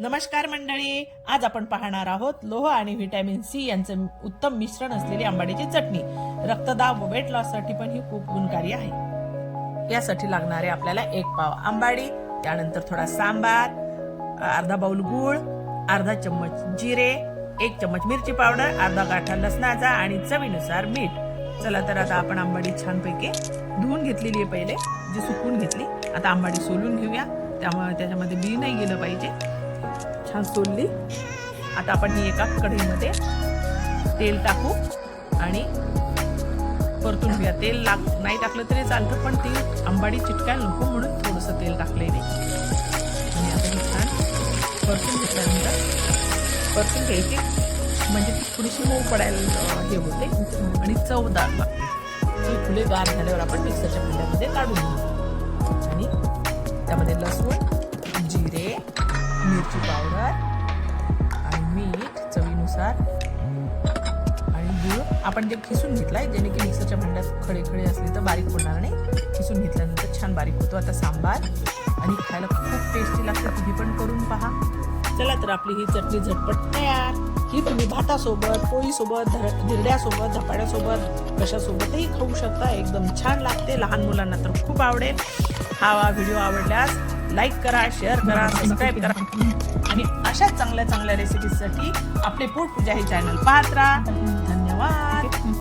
नमस्कार मंडळी आज आपण पाहणार आहोत लोह आणि व्हिटॅमिन सी यांचे उत्तम मिश्रण असलेली आंबाडीची चटणी. रक्तदाब व वेट लॉससाठी पण ही खूप गुणकारी आहे. यासाठी लागणारे आपल्याला एक पाव आंबाडी त्यानंतर थोडा सांबार अर्धा बाउल गूळ अर्धा चम्मच जिरे एक चम्मच मिरची पावडर अर्धा गाठा लसणाचा आणि चवीनुसार मीठ. चला तर आता आपण आंबाडी छानपैकी धुवून घेतलेली आहे पहिले जी सुकून घेतली. आता आंबाडी सोलून घेऊया. त्यामुळे त्याच्यामध्ये बी नाही गेलं पाहिजे. छान सोलली. आता आपण ही एका कढईमध्ये तेल टाकू आणि परतून घ्या तेल लाग नाही टाकलं तरी चालतं पण ते आंबाडी चिटकायला नको म्हणून थोडंसं तेल टाकलंय ते आणि आता छान परतून घेतल्यानंतर परतून घ्यायची. म्हणजे ती थोडीशी मऊ पडायला हे होते. आणि चवदार लागते. ती फुले गार झाल्यावर आपण मिक्सरच्या मिरची पावडर आणि मीठ चवीनुसार. आणि गूळ. आपण जे खिसून घेतलाय जेणे की मिक्सरच्या भांड्यात खडे खडे असले तर बारीक होणार नाही. खिसून घेतल्यानंतर छान बारीक होतो. आता सांबार आणि खायला खूप टेस्टी लागतं. तुम्ही पण करून पहा. चला तर आपली ही चटणी झटपट तयार. ही तुम्ही भातासोबत पोळीसोबत धर- धिरड्यासोबत धपाड्यासोबत कशासोबतही खाऊ शकता. एकदम छान लागते. लहान मुलांना तर खूप आवडेल. हा व्हिडिओ आवडल्यास लाईक करा शेअर करा सबस्क्राईब करा. आणि अशाच चांगल्या चांगल्या रेसिपीसाठी आपले पोट पूजा हे चॅनल पाहत राहा. धन्यवाद.